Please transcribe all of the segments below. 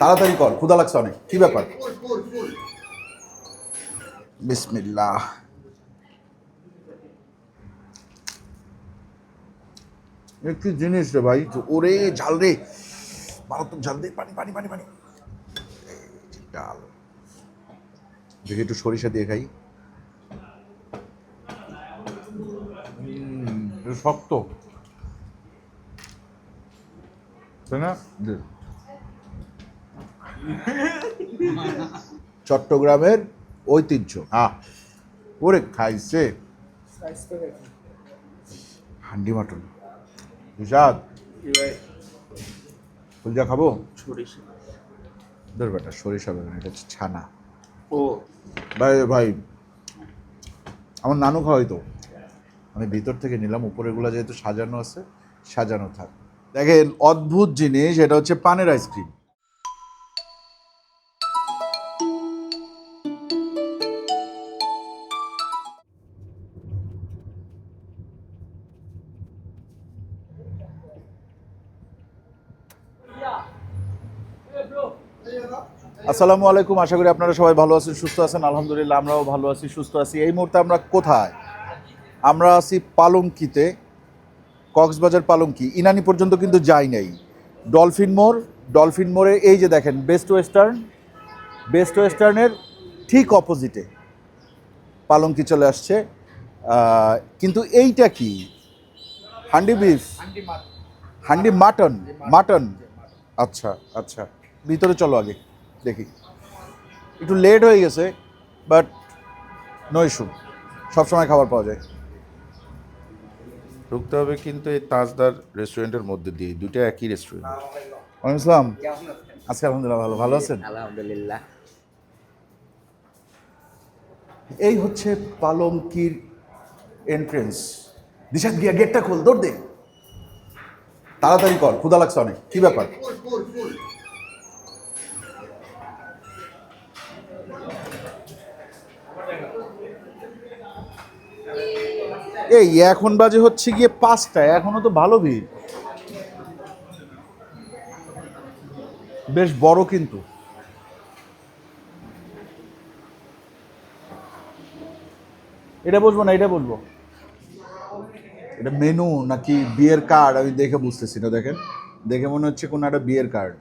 তাড়াতাড়ি কর ক্ষুদা লাগছে অনেক। কি ব্যাপার? বিসমিল্লাহ। এ কি জিনিস রে ভাই? ওরে ঝাল রে। মারাত্মক ঝাল দে, পানি পানি পানি পানি। ডাল। দেখি একটু সরিষা দিয়ে খাই। শক্ত। তাই না। চট্টগ্রামের ঐতিহ্য। হ্যাঁ ওরে খাইছে। হান্ডি মাটন। বিশাদ ফুলজা খাব? ধর বেটা সরিষা বেগুন এটা হচ্ছে ছানা। ও। ভাই ভাই আমার নানু খাওয়াই তো। আমি ভিতর থেকে নিলাম উপরেগুলো যেহেতু সাজানো আছে সাজানো থাক। দেখেন অদ্ভুত জিনিস এটা হচ্ছে পানের আইসক্রিম আসসালামু আলাইকুম। আশা করি আপনারা সবাই ভালো আছেন, সুস্থ আছেন। আলহামদুলিল্লাহ, আমরাও ভালো আছি, সুস্থ আছি। এই মুহূর্তে আমরা কোথায়? আমরা আছি পালঙ্কিতে, কক্সবাজার পালঙ্কি। ইনানি পর্যন্ত কিন্তু যাই নাই। ডলফিন মোড়, ডলফিন মোড়ে এই যে দেখেন, বেস্ট ওয়েস্টার্ন, বেস্ট ওয়েস্টার্নের ঠিক অপোজিটে পালঙ্কি চলে আসছে। কিন্তু এইটা কি? Handi beef? Handi mutton? Mutton? আচ্ছা আচ্ছা। ভিতরে চলো আগে। দেখি। একটু লেট হয়ে গেছে বাট নো ইস্যু সবসময় খাবার পাওয়া যায়। ঢুকতে হবে কিন্তু এই তাজদার রেস্টুরেন্টের মধ্যে দিয়ে দুটো একই রেস্টুরেন্ট ওয়ালাইকুম আসসালাম। আজকে আলহামদুলিল্লাহ ভালো। ভালো আছেন? আলহামদুলিল্লাহ। এই হচ্ছে পালঙ্কির এন্ট্রেন্স দিশাদ গিয়া গেটটা খোল দৌড় দে। তাড়াতাড়ি কর ক্ষুদা লাগছে অনেক। কি ব্যাপার? এই, এখন বাজে হচ্ছে গিয়ে পাঁচটা এখনও তো ভালো ভিড়। বেশ বড় কিন্তু। এটা বসবো না, এটা বসবো। এটা মেনু নাকি বিয়ের কার্ড আমি দেখে বুঝতেছি না, দেখেন। দেখে মনে হচ্ছে কোনো একটা বিয়ের কার্ড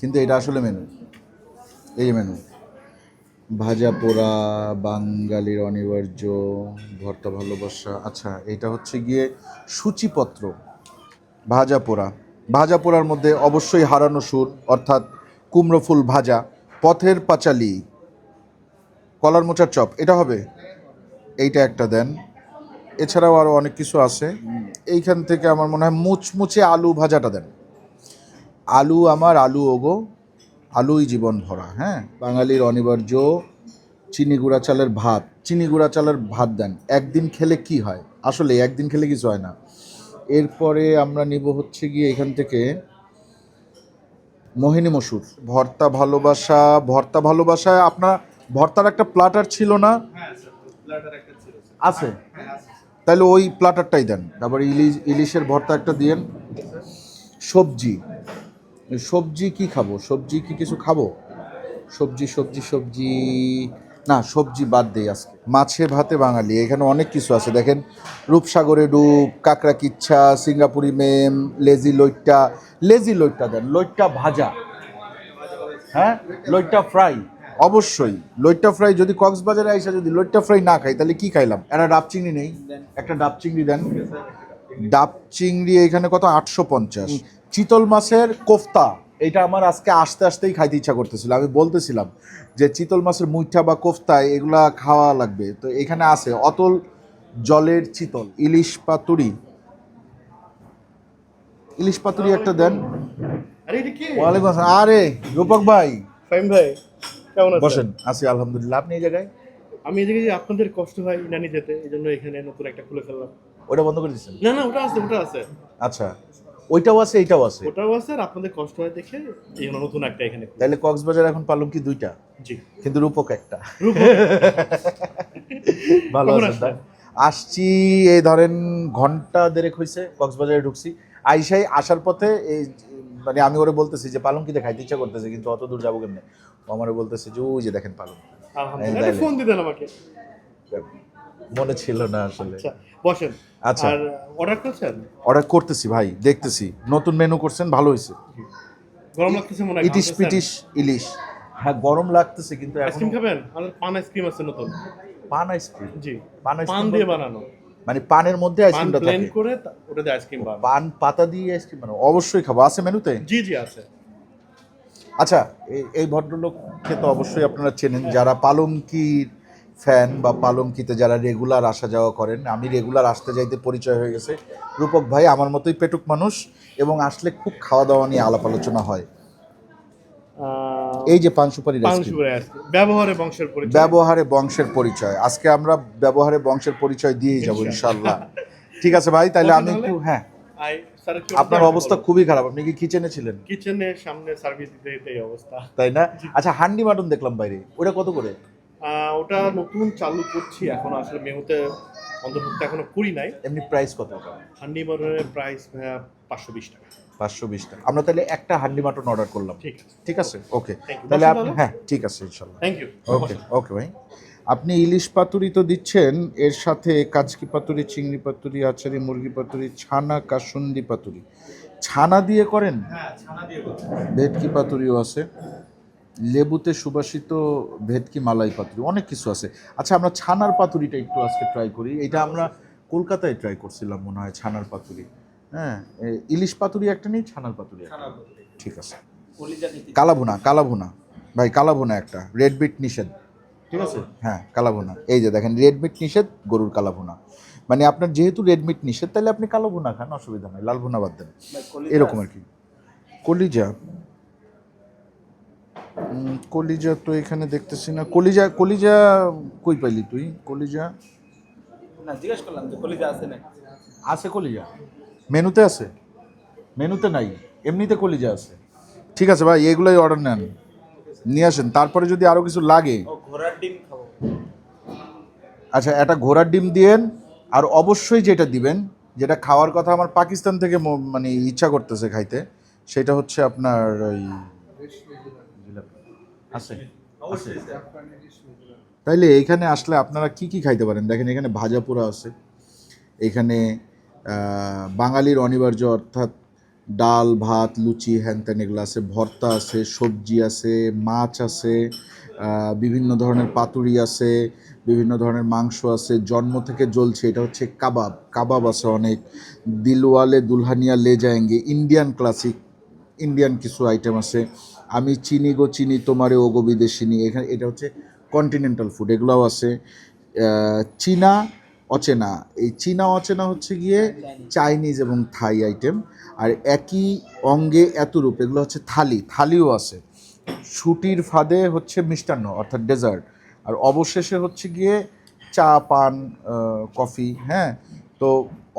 কিন্তু এটা আসলে মেনু এই মেনু ভাজা পোড়া বাঙালির অনিবার্য, ভর্তা ভালোবাসা। আচ্ছা এটা হচ্ছে গিয়ে সূচিপত্র, ভাজা পোড়া। ভাজা পোড়ার মধ্যে অবশ্যই হারানো সুর, অর্থাৎ কুমড়ো ফুল ভাজা, পথের পাঁচালি, কলার মোচার চপ, এটা হবে? এইটা একটা দেন। এছাড়াও আরও অনেক কিছু আছে। এইখান থেকে আমার মনে হয় মুচমুচে আলু ভাজাটা দেন। আলু আমার, আলু ওগো। আলুই জীবন ভরা হ্যাঁ? বাঙালির অনিবার্য চিনি গুঁড়া চালের ভাত। চিনি গুঁড়া চালের ভাত দেন একদিন খেলে কি হয়? আসলে একদিন খেলে কিছু হয় না। এরপরে আমরা নিব হচ্ছে গিয়ে এখান থেকে মোহিনী মসুর। ভর্তা ভালোবাসা ভর্তা ভালোবাসায় আপনার ভর্তার একটা প্লাটার ছিল না? আছে? তাহলে ওই প্লাটারটাই দেন। তারপর ইলিশ ইলিশের ভর্তা একটা দিয়েন। সবজি। সবজি কি খাব? সবজি কি কিছু খাব? সবজি সবজি সবজি, না, সবজি বাদ দেই আজকে। মাছে ভাতে বাঙালি, এখানে অনেক কিছু আছে। দেখেন, রূপসাগরে ডুব কাঁকড়া কিচ্ছা সিঙ্গাপুরি মেম, লেজি লইট্টা। লেজি লইট্টা দেন, লইট্টা ভাজা। হ্যাঁ? লইট্টা ফ্রাই। অবশ্যই, লইট্টা ফ্রাই যদি কক্সবাজারে আইসা যদি লইট্টা ফ্রাই না খাই, তাহলে কি খাইলাম? একটা ডাব চিংড়ি নেই। একটা ডাব চিংড়ি দেন। ডাব চিংড়ি এখানে কত? আটশো পঞ্চাশ। চিতল মাছের কোফতা এটা আমার আজকে আস্তে আস্তেই খাইতে ইচ্ছা করতেছিল। আমি বলতেছিলাম যে চিতল মাছের মুইঠা বা কোফতা এগুলা খাওয়া লাগবে। তো এখানে আছে অতল জলের চিতল ইলিশ পাতুরি। ইলিশ পাতুরি একটা দেন। আরে এটা ওয়ালাইকুম আসসালাম। আরে রূপক ভাই। ফাইম ভাই কেমন আছেন? বসেন। আছি আলহামদুলিল্লাহ। আপনি এই জায়গায়? আমি এদিকে যে আপনাদের কষ্ট হয় ইনানি যেতে এই জন্য এখানে নতুন একটা খুলে ফেললাম। ওটা বন্ধ করে দিচ্ছেন? না না ওটা আছে ওটা আছে। আচ্ছা। ওইটাও আছে এইটাও আছে। ওটাও আছে আর আপনাদের কষ্ট হয় দেখে এই নতুন একটা এখানে তাহলে কক্সবাজার এখন পালুম কি দুইটা? জি। কিন্তু রূপক একটা। ভালো আছেন আসছি এই ধরেন ঘণ্টা দেড়েক হয়েছে কক্সবাজারে ঢুকছি। আইসাই আসার পথে এই মানে আমি ওরে বলতেছি যে পালঙ্কিতে খাইতে ইচ্ছা করতেছে কিন্তু অত দূর যাব কেমনে? ও আমারে বলতেছে যে ওই যে দেখেন পালং ফোন দিতেন আমাকে। মনে ছিল না আসলে। আচ্ছা। বসেন। আচ্ছা। আর অর্ডার করছেন? অর্ডার করতেছি ভাই দেখতেছি। নতুন মেনু করছেন ভালো হয়েছে গরম লাগতেছে মনে হয় ইটিশ? পিটিশ ইলিশ। হ্যাঁ গরম লাগতেছে কিন্তু আইসক্রিম খাবেন? আমাদের পান আইসক্রিম আছে নতুন। পান আইসক্রিম জি। পান পান দিয়ে বানানো। মানে পানের মধ্যে আইসক্রিমটা ব্লেন্ড করে তা- ওটাতে আইসক্রিম বানানো। পান পাতা দিয়ে আইসক্রিম বানাবো অবশ্যই খাব। আছে মেনুতে জি জি আছে। আচ্ছা এই- এই ভদ্রলোককে তো অবশ্যই আপনারা চেনেন। যারা পালঙ্কির ফ্যান বা পালঙ্কিতে যারা রেগুলার আসা যাওয়া করেন আমি রেগুলার আসতে যাইতে পরিচয় হয়ে গেছে। রূপক ভাই আমার মতোই পেটুক মানুষ এবং আসলে খুব খাওয়া দাওয়া নিয়ে আলাপ আলোচনা হয় এই যে পান সুপারি ব্যবহারে বংশের পরিচয়। ব্যবহারে বংশের পরিচয়। আজকে আমরা ব্যবহারে বংশের পরিচয় দিয়েই যাব ইনশাল্লাহ। ঠিক আছে ভাই তাহলে আমি? একটু হ্যাঁ। আপনার অবস্থা খুবই খারাপ আপনি কি কিচেনে ছিলেন? কিচেনের সামনে সার্ভিস দিতে অবস্থা। তাই না? আচ্ছা হান্ডি মাটন দেখলাম বাইরে। ওটা কত করে? ওটা নতুন চালু করছি এখন আসলে মেহুতে অন্তর্ভুক্ত এখনও করি নাই। এমনি প্রাইস কত হান্ডি মটনের প্রাইস পাঁচশো বিশ টাকা। পাঁচশো বিশ টাকা। আমরা তাহলে একটা হান্ডি মাটন অর্ডার করলাম। ঠিক আছে। ঠিক আছে? ওকে তাহলে আপনি হ্যাঁ ঠিক আছে ইনশাল্লাহ থ্যাংক ইউ ওকে ওকে ভাই। আপনি ইলিশ পাতুরি তো দিচ্ছেন এর সাথে কাচকি পাতুরি চিংড়ি পাতুরি আচারি মুরগি পাতুরি ছানা কাসুন্দি পাতুরি। ছানা দিয়ে করেন? হ্যাঁ ছানা দিয়ে ভেটকি পাতুরিও আছে। লেবুতে সুবাসিত ভেটকি মালাই পাতুরি? অনেক কিছু আছে। আচ্ছা আমরা ছানার পাতুরিটা একটু আজকে ট্রাই করি। এটা আমরা কলকাতায় ট্রাই করছিলাম মনে হয় ছানার পাতুরি। হ্যাঁ ইলিশ পাতুরি একটা নেই ছানার পাতুরি একটা। ঠিক আছে। কালাভুনা কালাভুনা। ভাই কালাভুনা একটা। রেড বিট নিষেধ। ঠিক আছে? হ্যাঁ কালাভুনা। এই যে দেখেন রেড মিট নিষেধ গরুর কালাভুনা। মানে আপনার যেহেতু রেড মিট নিষেধ তাহলে আপনি কালো ভুনা খান অসুবিধা নাই। লাল ভুনা বাদ দেন। এরকম আর কি। কলিজা কলিজা তো এখানে দেখতেছি না। কলিজা কলিজা কই পাইলি তুই? কলিজা? না জিজ্ঞেস করলাম যে কলিজা আছে না আছে কলিজা। মেনুতে আছে? মেনুতে নাই। এমনিতে কলিজা আছে। ঠিক আছে ভাই এগুলোই অর্ডার নেন। নিয়ে আসেন। তারপরে যদি আরও কিছু লাগে। ঘোড়ার ডিম খাব। আচ্ছা এটা ঘোড়ার ডিম দিয়েন। আর অবশ্যই যেটা দিবেন যেটা খাওয়ার কথা আমার পাকিস্তান থেকে মানে ইচ্ছা করতেছে খাইতে সেটা হচ্ছে আপনার ওই আছে। তাইলে এখানে আসলে আপনারা কি কি খাইতে পারেন? দেখেন এখানে ভাজা পোড়া আছে এখানে বাঙালির অনিবার্য অর্থাৎ ডাল ভাত লুচি হ্যান ত্যান এগুলো আছে ভর্তা আছে সবজি আছে মাছ আছে বিভিন্ন ধরনের পাতুরি আছে বিভিন্ন ধরনের মাংস আছে জন্ম থেকে জ্বলছে এটা হচ্ছে কাবাব। কাবাব আছে অনেক দিলওয়ালে দুলহানিয়া লে যায়েঙ্গে ইন্ডিয়ান ক্লাসিক ইন্ডিয়ান কিছু আইটেম আছে। আমি চিনি গো, চিনি তোমারে ওগো বিদেশিনি এখানে এটা হচ্ছে কন্টিনেন্টাল ফুড এগুলোও আছে। চীনা অচেনা। এই চীনা অচেনা হচ্ছে গিয়ে চাইনিজ এবং থাই আইটেম আর একই অঙ্গে, এত রূপ, এগুলো হচ্ছে থালি, থালিও আছে। ছুটির ফাঁদে হচ্ছে মিষ্টান্ন, অর্থাৎ ডেজার্ট আর অবশেষে হচ্ছে গিয়ে চা, পান কফি হ্যাঁ? তো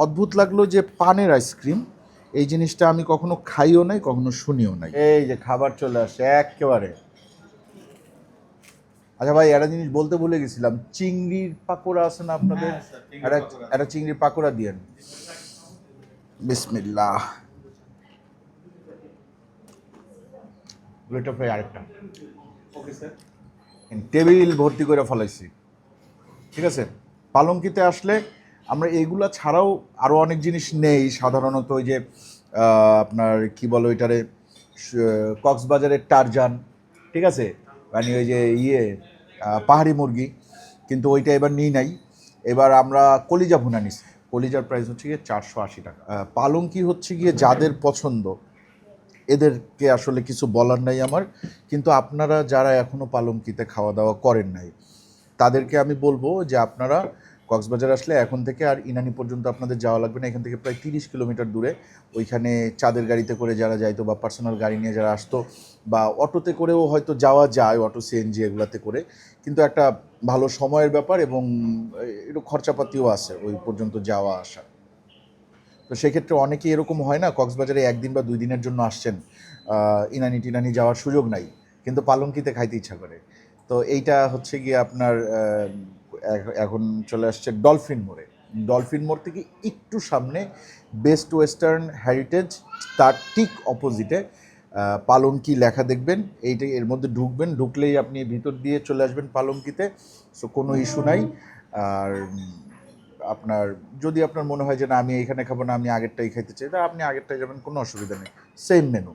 অদ্ভুত লাগল যে পানের আইসক্রিম এই জিনিসটা আমি কখনো খাইও নাই কখনো শুনিও নাই। এই যে খাবার চলে আসে একেবারে। আচ্ছা ভাই একটা জিনিস বলতে ভুলে গেছিলাম। চিংড়ির পাকোড়া আছে না আপনাদের? একটা একটা চিংড়ির পাকোড়া দিয়েন। বিসমিল্লাহ। গ্রেট ভাই আরেকটা টেবিল ভর্তি করে ফলাইছি। ঠিক আছে? পালঙ্কিতে আসলে আমরা এগুলা ছাড়াও আরও অনেক জিনিস নেই সাধারণত ওই যে আপনার কি বলো স- কক্সবাজারের টারজান, ঠিক আছে? মানে ওই যে ইয়ে পাহাড়ি মুরগি, কিন্তু ওইটা এবার নিই নাই। এবার আমরা কলিজা ভুনা নিছি। কলিজার প্রাইস হচ্ছে গিয়ে চারশো আশি টাকা। পালঙ্কি হচ্ছে গিয়ে যাদের পছন্দ, এদেরকে আসলে কিছু বলার নাই আমার, কিন্তু আপনারা যারা এখনও পালঙ্কিতে খাওয়া দাওয়া করেন নাই, তাদেরকে আমি বলব যে আপনারা কক্সবাজার আসলে এখন থেকে আর ইনানি পর্যন্ত আপনাদের যাওয়া লাগবে না। এখান থেকে প্রায় তিরিশ কিলোমিটার দূরে। ওইখানে চাঁদের গাড়িতে করে যারা যাইতো বা পার্সোনাল গাড়ি নিয়ে যারা আসতো বা অটোতে করেও হয়তো যাওয়া যায়, অটো সিএনজি এগুলাতে করে। কিন্তু একটা ভালো সময়ের ব্যাপার এবং একটু খরচাপাতিও আছে ওই পর্যন্ত যাওয়া আসা। তো সেক্ষেত্রে অনেকেই এরকম হয় না, কক্সবাজারে একদিন বা দুই দিনের জন্য আসছেন ইনানি টিনানি যাওয়ার সুযোগ নাই। কিন্তু পালঙ্কিতে খাইতে ইচ্ছা করে। তো এইটা হচ্ছে গিয়ে আপনার এখন চলে আসছে ডলফিন মোড়ে। ডলফিন মোড় থেকে একটু সামনে বেস্ট ওয়েস্টার্ন হেরিটেজ, তার ঠিক অপোজিটে পালঙ্কি লেখা দেখবেন, এইটা এর মধ্যে ঢুকবেন, ঢুকলেই আপনি ভিতর দিয়ে চলে আসবেন পালঙ্কিতে, সো কোনো ইস্যু নাই। আর আপনার, যদি আপনার মনে হয় যে না, আমি এইখানে খাব না, আমি আগেরটাই খাইতে চাই, তা আপনি আগেরটাই যাবেন, কোনো অসুবিধা নেই। সেম মেনু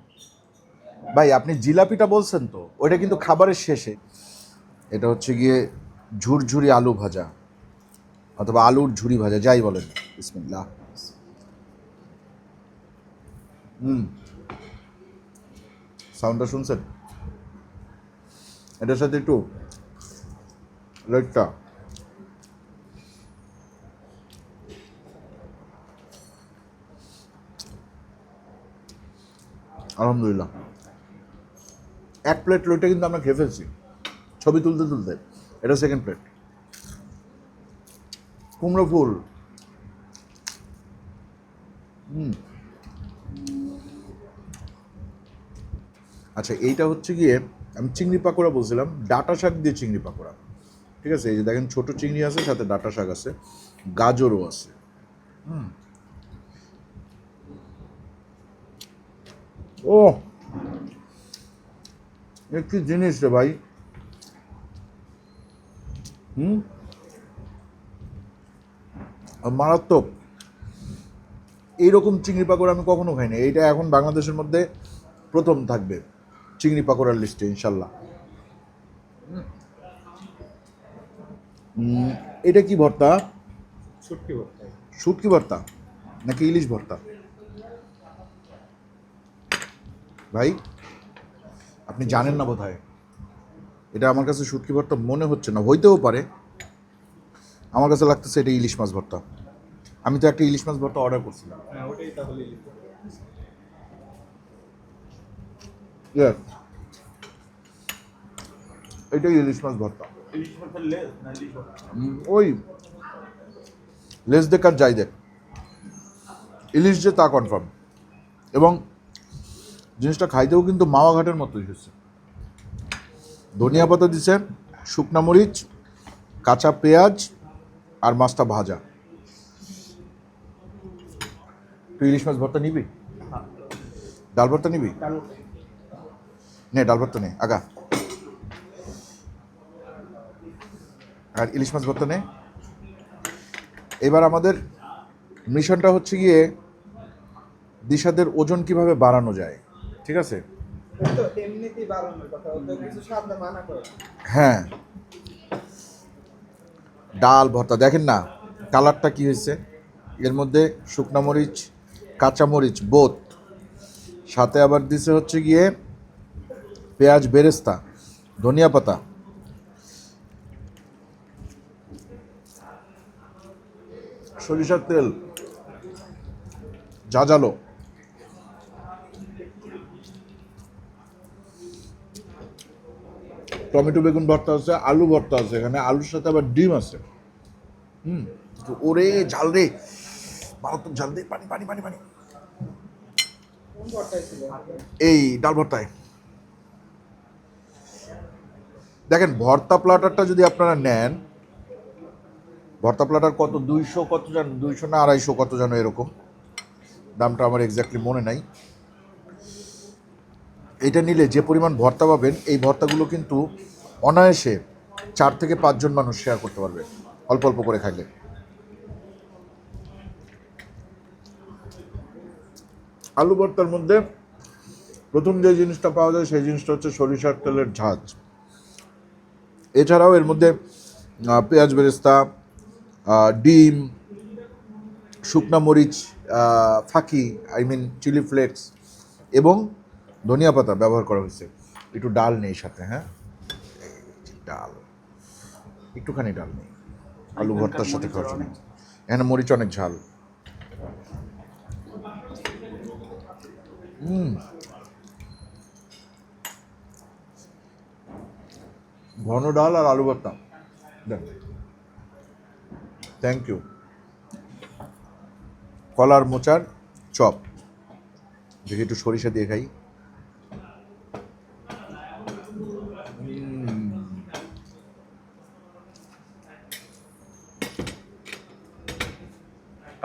ভাই, আপনি জিলাপিটা বলছেন তো, ওইটা কিন্তু খাবারের শেষে। এটা হচ্ছে গিয়ে ঝুরঝুরি আলু ভাজা অথবা আলুর ঝুরি ভাজা, যাই বলেন। বিসমিল্লাহ। হুম। সাউন্ডটা শুনছেন? এটার সাথে একটু রেটটা। আলহামদুলিল্লাহ। এক প্লেট রুটি কিন্তু আমরা খেয়ে ফেলছি। ছবি তুলতে তুলতে। এটা সেকেন্ড প্লেট কুমড়ো ফুল। হুম। আচ্ছা এইটা হচ্ছে গিয়ে আমি চিংড়ি পাকোড়া বলছিলাম, ডাটা শাক দিয়ে চিংড়ি পাকোড়া। ঠিক আছে? এই যে দেখেন ছোটো চিংড়ি আছে, সাথে ডাটা শাক আছে, গাজরও আছে। হুম। ও একটি জিনিস রে ভাই? হুম? মারাত্মক। এইরকম চিংড়ি পাকোড়া আমি কখনো খাইনি। এইটা এখন বাংলাদেশের মধ্যে প্রথম থাকবে চিংড়ি পাকোড়ার লিস্টে ইনশাল্লাহ। এটা কি ভর্তা? ছুটকি ভর্তা। শুটকি ভর্তা? নাকি ইলিশ ভর্তা? ভাই আপনি জানেন না বোধহয়। এটা আমার কাছে শুটকি ভর্তা মনে হচ্ছে না হইতেও পারে। আমার কাছে লাগতেছে এটা ইলিশ মাছ ভর্তা। আমি তো একটা ইলিশ মাছ ভর্তা অর্ডার করছিলাম। হ্যাঁ. এটাই ইলিশ মাছ ভর্তা। ওই লেস দেখ আর যাই দেখ। ইলিশ যে তা কনফার্ম এবং জিনিসটা খাইতেও কিন্তু মাওয়া ঘাটের মতোই হচ্ছে ধনিয়া পাতা দিছে শুকনা মরিচ কাঁচা পেঁয়াজ আর মাছটা ভাজা। তুই ইলিশ মাছ ভর্তা নিবি? ডাল ভর্তা নিবি? নে ডাল ভর্তা নে আগা। আর ইলিশ মাছ ভর্তা নে। এবার আমাদের মিশনটা হচ্ছে গিয়ে দিশাদের ওজন কীভাবে বাড়ানো যায় ঠিক আছে? হ্যাঁ। ডাল, ভর্তা, দেখেন না, কালারটা কি হয়েছে? এর মধ্যে শুকনা মরিচ, কাঁচা মরিচ বোত সাথে আবার দিছে হচ্ছে গিয়ে পেঁয়াজ বেরেস্তা, ধনিয়া পাতা। সরিষার তেল জাজালো টমেটো, বেগুন ভর্তা আছে, আলু ভর্তা আছে এখানে। আলুর সাথে আবার ডিম আছে। হুম। ওরে ঝাল রে। মারাত্মক ঝাল দে পানি পানি পানি পানি। এই ডাল ভর্তায়। দেখেন, ভর্তা প্লাটারটা যদি আপনারা নেন, ভর্তা প্লাটার কত, দুইশো কত জান, দুইশো না আড়াইশো কত জানো এরকম? দামটা আমার এক্স্যাক্টলি মনে নাই। এটা নিলে যে পরিমাণ ভর্তা পাবেন, এই ভর্তাগুলো কিন্তু অনায়াসে চার থেকে পাঁচজন মানুষ শেয়ার করতে পারবে, অল্প অল্প করে খাইলে। আলু ভর্তার মধ্যে প্রথম যে জিনিসটা পাওয়া যায়, সেই জিনিসটা হচ্ছে সরিষার তেলের ঝাঁজ। এছাড়াও এর মধ্যে পেঁয়াজ বেরেস্তা ডিম, শুকনা মরিচ ফাঁকি আই মিন চিলি ফ্লেক্স এবং ধনিয়া পাতা ব্যবহার করা হয়েছে। একটু ডাল নেই সাথে হ্যাঁ? ডাল। একটুখানি ডাল নেই। আলু ভর্তার সাথে খাওয়ার জন্য। এখানে মরিচ অনেক ঝাল। ঘন ডাল আর আলু ভর্তা। দেন থ্যাংক ইউ কলার মোচার চপ। দেখি একটু সরিষা দিয়ে খাই।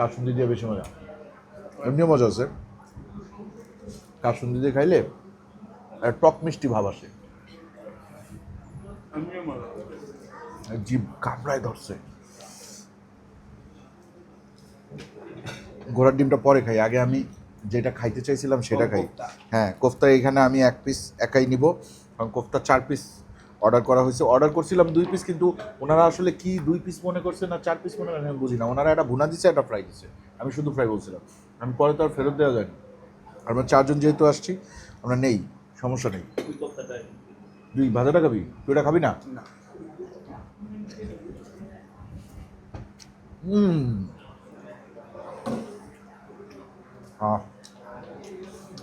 কাসুন্দি দিয়ে বেশি মজা। এমনিও মজা আছে। কাসুন্দি দিয়ে খাইলে টক মিষ্টি ভাব আসে। জিভ কামড়ায় ধরছে। ঘোড়ার ডিমটা পরে খাই। আগে আমি যেটা খাইতে চাইছিলাম সেটা খাই। হ্যাঁ কোফতা এখানে আমি এক পিস একাই নিব। কারণ কোফতা চার পিস অর্ডার করা হয়েছে। অর্ডার করছিলাম দুই পিস কিন্তু ওনারা আসলে কি দুই পিস মনে করছে না চার পিস মনে করছে আমি বুঝি না। ওনারা একটা ভুনা দিচ্ছে একটা ফ্রাই দিচ্ছে আমি শুধু ফ্রাই বলছিলাম। আমি পরে তো আর ফেরত দেওয়া যায়নি। আমরা চারজন যেহেতু আসছি আমরা নেই সমস্যা নেই। দুই ভাজাটা খাবি? তুই এটা খাবি না? না। হ্যাঁ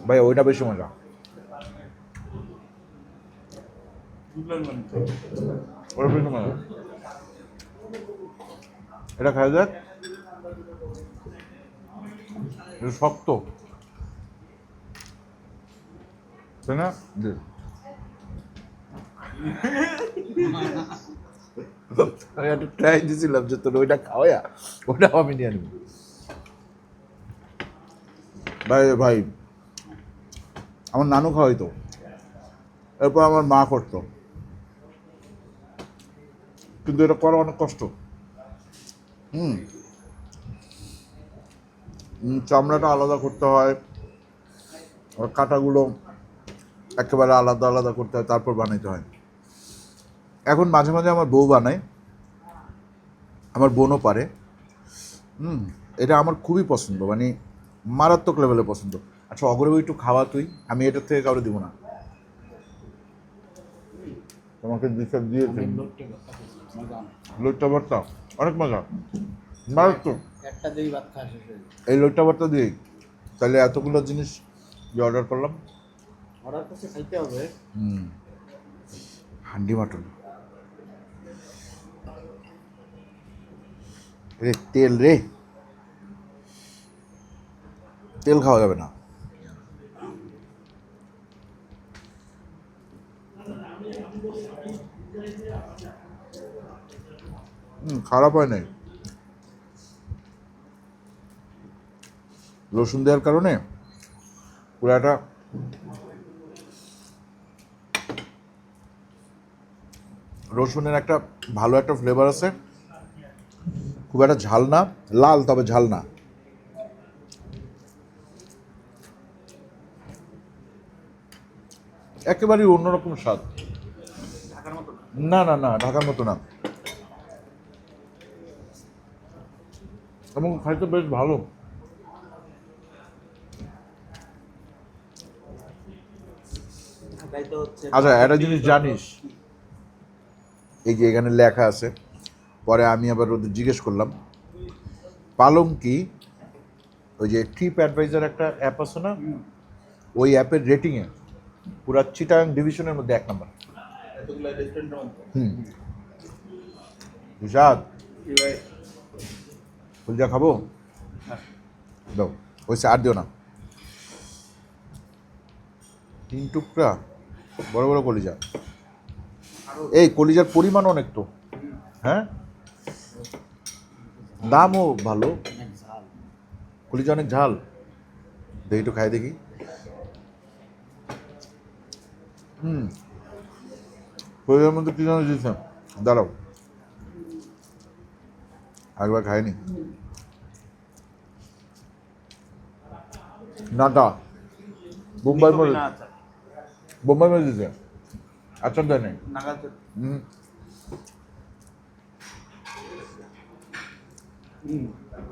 ভাই ওইটা বেশি মজা বুঝলাম না তো। ওটা বেশি মজা এটা খাই এটা শক্ত। তাই না? একটা তোর ওইটা ভাই, আমার নানু খাওয়াইতো। এরপর আমার মা করতো। কিন্তু এটা করা অনেক কষ্ট। হুম। চামড়াটা আলাদা করতে হয় আর কাঁটাগুলো একেবারে আলাদা আলাদা করতে হয় তারপর বানাইতে হয়। এখন মাঝে মাঝে আমার বউ বানায় আমার বোনও পারে। হুম এটা আমার খুবই পছন্দ মানে মারাত্মক লেভেলে পছন্দ। আচ্ছা অগ্রব একটু খাওয়া তুই আমি এটার থেকে কাউরে দিব না। তোমাকে দিয়েছি লোটটা ভর্তা অনেক মজা। মারাত্মক এই লোটটা ভর্তা দিয়েই। তাহলে এতগুলো জিনিস যে অর্ডার করলাম। অর্ডার করছে খাইতে হবে। হুম। হান্ডি মাটন। রে তেল রে। তেল খাওয়া যাবে না হুম খারাপ হয় নাই? রসুন দেওয়ার কারণে পুরাটা রসুনের একটা ভালো একটা ফ্লেভার আছে। খুব একটা ঝাল না লাল তবে ঝাল না। একেবারেই অন্যরকম স্বাদ। ঢাকার মতো না? না। না না ঢাকার মতো না। এবং খাইতে বেশ ভালো। আচ্ছা একটা জিনিস জানিস। এই যে এখানে লেখা আছে পরে আমি আবার ওদের জিজ্ঞেস করলাম। পালং কি? ওই যে ট্রিপ অ্যাডভাইজার একটা অ্যাপ আছে না? ওই অ্যাপের রেটিংয়ে পুরা চিটাং ডিভিশনের মধ্যে এক নম্বর হুম। ফুলজা খাব? হ্যাঁ। দাও। ওই আর দিও না। তিন টুকরা বড় বড় কলিজা। এই কলিজার পরিমাণ অনেক তো। হ্যাঁ? দামও ভালো। কলিজা অনেক ঝাল। দেখি একটু খাই দেখি। হুম। কলিজার মধ্যে কি জানো দিয়েছে? দাঁড়াও। একবার খাইনি? নাটা বোম্বাই মরিচ বোম্বাই মরিচ দিয়েছে আচ্ছা দেয় নাই হুম।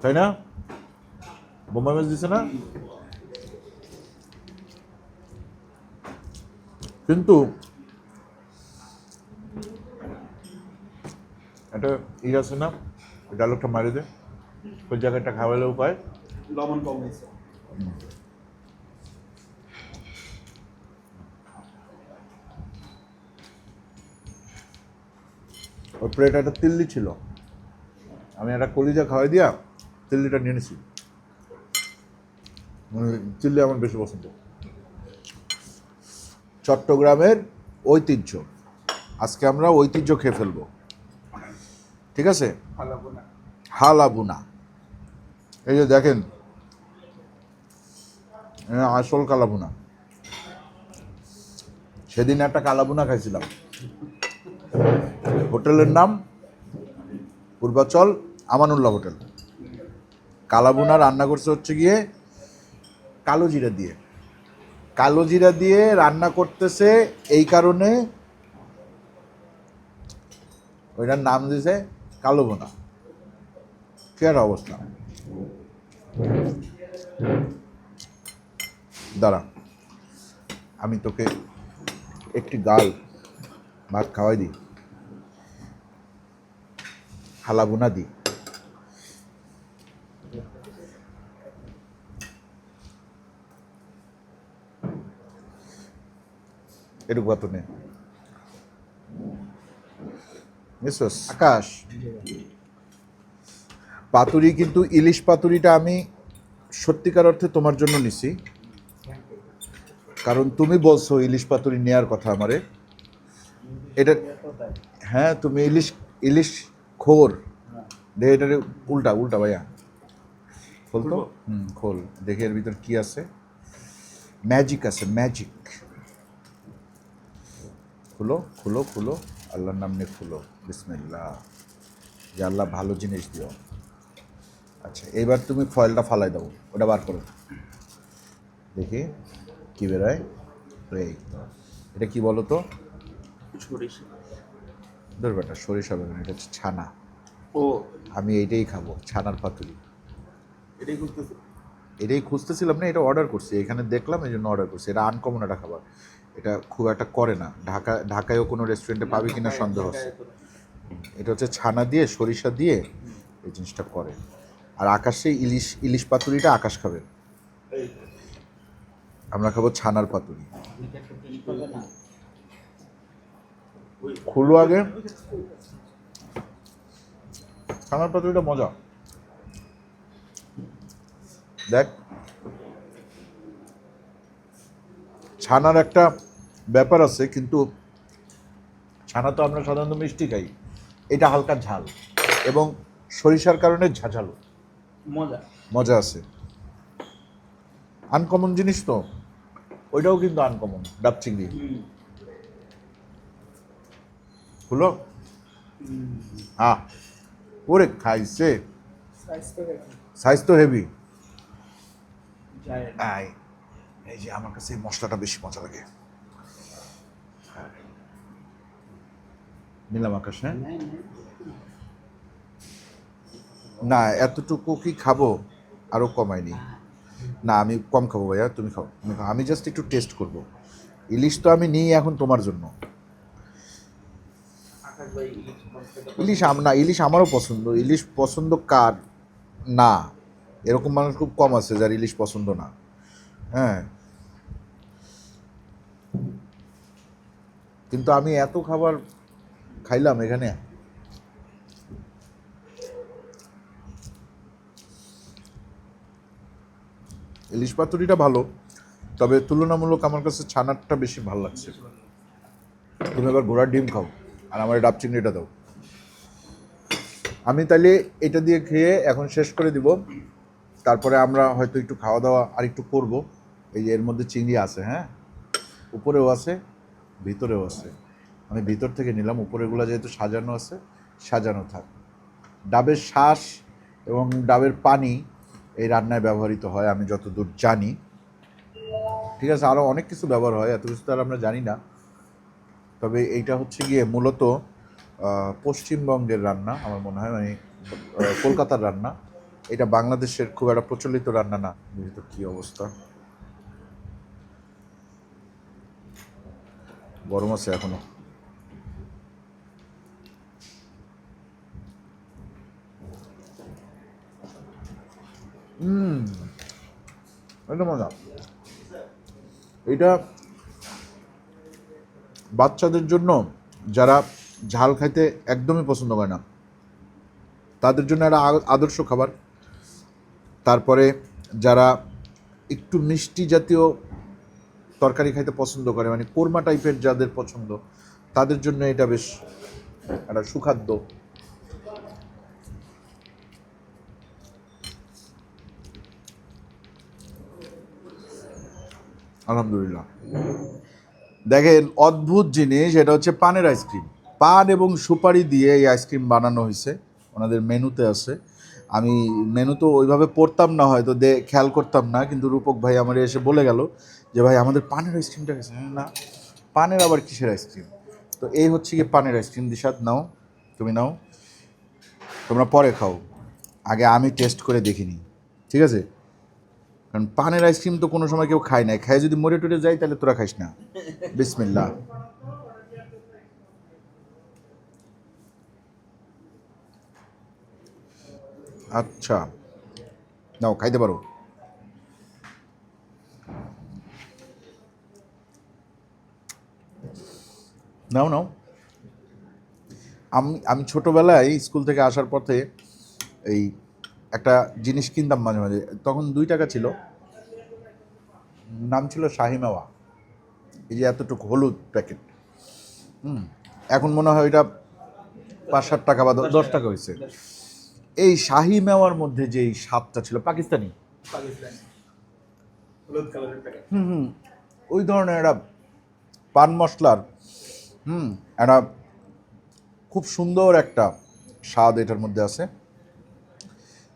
তাই না? বোম্বাই মরিচ দিছে না? কিন্তু একটা ই আছে না? ডায়লগটা মারি দে। ওই জায়গাটা খাওয়ালে উপায় লবণ কম হয়েছে। ওই প্লেটে একটা তিল্লি ছিল। আমি একটা কলিজা খাওয়াই দিয়া তিল্লিটা নিয়ে নিছি। মানে চিল্লি আমার বেশি পছন্দ। চট্টগ্রামের ঐতিহ্য। আজকে আমরা ঐতিহ্য খেয়ে ফেলব। ঠিক আছে? ফালাবো না হালা বুনা এই যে দেখেন আসল কালাবুনা। সেদিন একটা কালাবুনা খাইছিলাম। হোটেলের নাম পূর্বাচল আমানুল্লাহ হোটেল। কালাবুনা রান্না করছে হচ্ছে গিয়ে কালো জিরা দিয়ে। কালো জিরা দিয়ে রান্না করতেছে এই কারণে ওইটার নাম দিয়েছে কালো বোনা। একটা অবস্থা। দাঁড়া, আমি তোকে একটি গাল, ভাত খাওয়াই দিই। হালা বোনা দিই। এরকম কত নে। বুঝছস? আকাশ। পাতুরি কিন্তু ইলিশ পাতুরিটা আমি সত্যিকার অর্থে তোমার জন্য নিছি। কারণ তুমি বলছো ইলিশ পাতুরি নেয়ার কথা আমারে। এটা হ্যাঁ তুমি ইলিশ ইলিশ খোর। দে এটার উল্টা উল্টা ভাইয়া। খোল তো? হুম খোল। দেখে এর ভিতর কি আছে। ম্যাজিক আছে ম্যাজিক। খুলো খুলো খুলো। আল্লাহর নাম নিয়ে খুলো। বিসমিল্লাহ। যে আল্লাহ ভালো জিনিস দিও। আচ্ছা এবার তুমি ফয়েলটা ফালাই দাও ওটা বার করো। দেখি কি বেরোয়। এই এটা কি বলো তো? সরিষা। ধর বেটা সরিষা বেরোয় না, এটা হচ্ছে ছানা। ও। আমি এইটাই খাব ছানার পাতুরি। এটাই করতেছে এটাই খুঁজতেছিলাম না এটা অর্ডার করছি। এখানে দেখলাম এই জন্য অর্ডার করছি। এটা আনকমন একটা খাবার। এটা খুব একটা করে না। ঢাকা ঢাকায়ও কোনো রেস্টুরেন্টে পাবি কিনা সন্দেহ আছে। এটা হচ্ছে ছানা দিয়ে, সরিষা দিয়ে এই জিনিসটা করে আর আকাশে ইলিশ ইলিশ পাতুরিটা আকাশ খাবে। আমরা খাব ছানার পাতুরি। খুলো আগে। ছানার পাতুরিটা মজা। দেখ। ছানার একটা ব্যাপার আছে, কিন্তু ছানা তো আমরা সাধারণত মিষ্টি খাই। এটা হালকা ঝাল এবং সরিষার কারণে ঝাঝালো। মজা। মজা আছে। আনকমন জিনিস তো। ওইটাও কিন্তু আনকমন ডাব চিংড়ি। হলো হ্যাঁ ওরে খাইছে। সাইজ তো দেখুন। সাইজ তো হেভি এই যে আমার কাছে মশলাটা বেশি মজা লাগে। নিলাম আকাশ হ্যাঁ? না এতটুকু কি খাব? আরও কমায়নি। না। আমি কম খাব ভাইয়া তুমি খাও তুমি খাও। আমি জাস্ট একটু টেস্ট করব। ইলিশ তো আমি নিই এখন তোমার জন্য। ইলিশ আম না ইলিশ আমারও পছন্দ। ইলিশ পছন্দ কার? না। এরকম মানুষ খুব কম আছে যার ইলিশ পছন্দ না। হ্যাঁ। কিন্তু আমি এত খাবার খাইলাম এখানে। ইলিশ পাতুরিটা ভালো, তবে তুলনামূলক আমার কাছে ছানারটা বেশি ভালো লাগছে। তুমি এবার ঘোড়ার ডিম খাও, আর আমার ডাব চিংড়িটা দাও। আমি তাহলে এটা দিয়ে খেয়ে এখন শেষ করে দিব। তারপরে আমরা হয়তো একটু খাওয়া দাওয়া আর একটু করব। এই যে এর মধ্যে চিংড়ি আছে হ্যাঁ? উপরেও আছে, ভিতরেও আছে। আমি ভিতর থেকে নিলাম উপরেগুলো যেহেতু সাজানো আছে, সাজানো থাক। ডাবের শ্বাস এবং ডাবের পানি এই রান্নায় ব্যবহৃত হয়, আমি যতদূর জানি। ঠিক আছে আরও অনেক কিছু ব্যবহার হয়, এত কিছু তো আর আমরা জানি না। তবে এইটা হচ্ছে গিয়ে মূলত পশ্চিমবঙ্গের রান্না, আমার মনে হয় মানে কলকাতার রান্না। এটা বাংলাদেশের খুব একটা প্রচলিত রান্না না। যেহেতু কি অবস্থা। গরম আছে এখনও। হুম, এটা মজা। এটা বাচ্চাদের জন্য যারা ঝাল খাইতে একদমই পছন্দ করে না, তাদের জন্য একটা আদর্শ খাবার। তারপরে যারা একটু মিষ্টি জাতীয় তরকারি খাইতে পছন্দ করে মানে কোরমা টাইপের যাদের পছন্দ, তাদের জন্য এটা বেশ একটা সুখাদ্য। আলহামদুলিল্লাহ। দেখেন, অদ্ভুত জিনিস, এটা হচ্ছে পানের আইসক্রিম পান এবং সুপারি দিয়ে এই আইসক্রিম বানানো হয়েছে। ওনাদের মেনুতে আছে। আমি মেনু তো ওইভাবে পড়তাম না, হয়তো দে, খেয়াল করতাম না, কিন্তু রূপক ভাই আমার এসে বলে গেল যে, ভাই, আমাদের পানের আইসক্রিমটা গেছে না, পানের আবার কিসের আইসক্রিম তো এই হচ্ছে কি পানের আইসক্রিম দিশাদ নাও, তুমি নাও। তোমরা পরে খাও। আগে আমি টেস্ট করে দেখিনি। ঠিক আছে? কারণ পানের আইসক্রিম তো কোনো সময় কেউ খায় না। খায় যদি মরে টরে যায়, তাহলে তোরা খাইস না। বিসমিল্লা আচ্ছা। নাও, খাইতে পারো। নাও নাও। আমি আমি ছোটোবেলায় স্কুল থেকে আসার পথে এই একটা জিনিস কিনতাম মাঝে মাঝে। তখন দুই টাকা ছিল। নাম ছিল শাহিমেওয়া। এই যে এতটুকু হলুদ প্যাকেট। হুম, এখন মনে হয় এটা পাঁচ সাত টাকা বা দশ টাকা হয়েছে। এই শাহি মেওয়ার মধ্যে যে স্বাদটা ছিল, পাকিস্তানি। হুম হুম, ওই ধরনের একটা পান মশলার, হুম, একটা খুব সুন্দর একটা স্বাদ এটার মধ্যে আছে।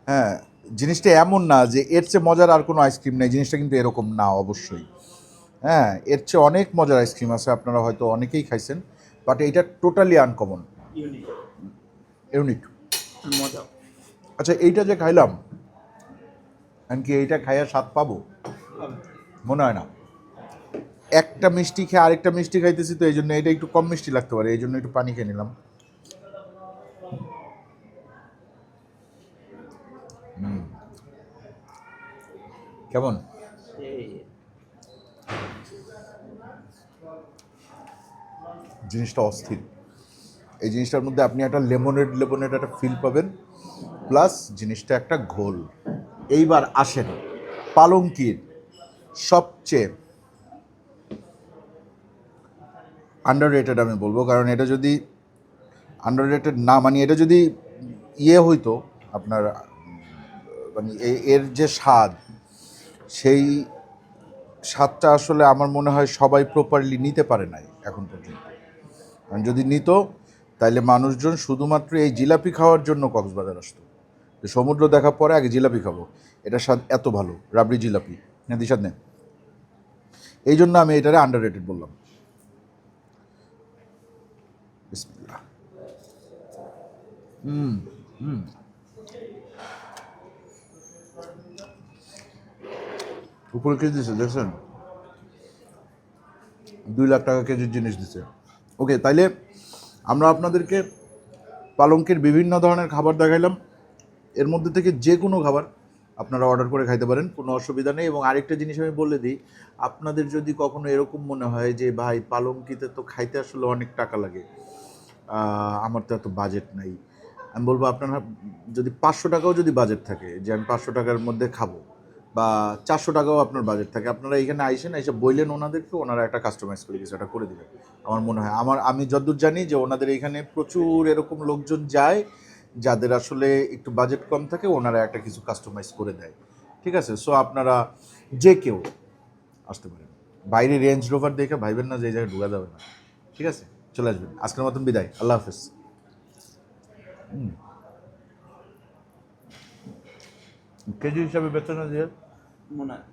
হ্যাঁ জিনিসটা এমন না যে এর চেয়ে মজার আর কোনো আইসক্রিম নেই জিনিসটা কিন্তু এরকম না অবশ্যই। হ্যাঁ এর চেয়ে অনেক মজার আইসক্রিম আছে আপনারা হয়তো অনেকেই খাইছেন বাট এটা টোটালি আনকমন ইউনিক মজা আচ্ছা এইটা যে খাইলাম আমি কি এইটা খাইয়া স্বাদ পাবো? মনে হয় না। একটা মিষ্টি খেয়ে আরেকটা মিষ্টি খাইতেছি তো এই জন্য এটা একটু কম মিষ্টি লাগতে পারে এই জন্য একটু পানি খেয়ে নিলাম। কেমন? জিনিসটা অস্থির। এই জিনিসটার মধ্যে আপনি একটা লেমনেড লেমনেড একটা ফিল পাবেন প্লাস জিনিসটা একটা ঘোল। এইবার আসেন পালঙ্কির সবচেয়ে আন্ডার রেটেড আমি বলব, কারণ এটা যদি আন্ডার রেটেড না মানে এটা যদি ইয়ে হইতো আপনার মানে এর যে স্বাদ, সেই স্বাদটা আসলে আমার মনে হয় সবাই প্রপারলি নিতে পারে নাই এখন পর্যন্ত। কারণ যদি নিত, তাইলে মানুষজন শুধুমাত্র এই জিলাপি খাওয়ার জন্য কক্সবাজার আসতো। যে সমুদ্র দেখার পরে আগে জিলাপি খাব, এটা স্বাদ এত ভালো, রাবড়ি জিলাপি। হ্যাঁ দিশাদ নেন এই জন্য আমি এটারে আন্ডার রেটেড বললাম হুম হুম। উপরে কেজি দিছে, দেখছেন? দুই লাখ টাকা কেজির জিনিস দিছে। ওকে, তাইলে আমরা আপনাদেরকে পালঙ্কের বিভিন্ন ধরনের খাবার দেখাইলাম। এর মধ্যে থেকে যে কোনো খাবার আপনারা অর্ডার করে খাইতে পারেন, কোনো অসুবিধা নেই। এবং আরেকটা জিনিস আমি বলে দিই, আপনাদের যদি কখনো এরকম মনে হয় যে, ভাই, পালঙ্কিতে তো খাইতে আসলে অনেক টাকা লাগে আমার তো এত বাজেট নাই। আমি বলব, আপনারা যদি পাঁচশো টাকাও যদি বাজেট থাকে, যে আমি পাঁচশো টাকার মধ্যে খাব বা চারশো টাকাও আপনার বাজেট থাকে। আপনারা এখানে আইসেন, এসে বললেন ওনাদেরকে, ওনারা একটা কাস্টমাইজ করে কিছু একটা করে দেবেন আমার মনে হয়, আমার, আমি যতদূর জানি যে ওনাদের এখানে প্রচুর এরকম লোকজন যায়, যাদের আসলে একটু বাজেট কম থাকে, ওনারা একটা কিছু কাস্টমাইজ করে দেয়। ঠিক আছে? সো আপনারা যে কেউ আসতে পারেন। বাইরে রেঞ্জ রোভার দেখে ভাইবেন না যে জায়গায় ঢুকা যাবে না। ঠিক আছে? চলে আসবেন। আজকের মতন বিদায়। আল্লাহ হাফেজ। হুম। কেজি হিসাবে বেচা না দিয়ে মনে হয়